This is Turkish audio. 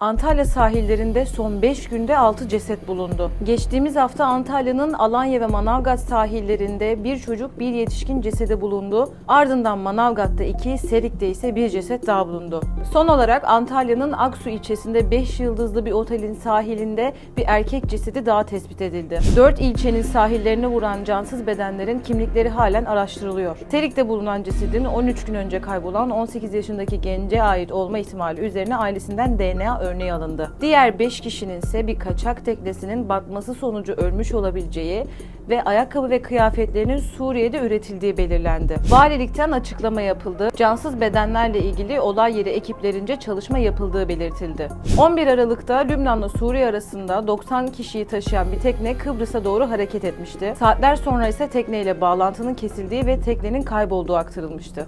Antalya sahillerinde son 5 günde 6 ceset bulundu. Geçtiğimiz hafta Antalya'nın Alanya ve Manavgat sahillerinde bir çocuk bir yetişkin cesedi bulundu. Ardından Manavgat'ta 2, Serik'te ise bir ceset daha bulundu. Son olarak Antalya'nın Aksu ilçesinde 5 yıldızlı bir otelin sahilinde bir erkek cesedi daha tespit edildi. 4 ilçenin sahillerine vuran cansız bedenlerin kimlikleri halen araştırılıyor. Serik'te bulunan cesedin 13 gün önce kaybolan 18 yaşındaki gence ait olma ihtimali üzerine ailesinden DNA örneği alındı. Diğer 5 kişinin ise bir kaçak teknesinin batması sonucu ölmüş olabileceği ve ayakkabı ve kıyafetlerinin Suriye'de üretildiği belirlendi. Valilikten açıklama yapıldı. Cansız bedenlerle ilgili olay yeri ekiplerince çalışma yapıldığı belirtildi. 11 Aralık'ta Lübnan'la Suriye arasında 90 kişiyi taşıyan bir tekne Kıbrıs'a doğru hareket etmişti. Saatler sonra ise tekneyle bağlantının kesildiği ve teknenin kaybolduğu aktarılmıştı.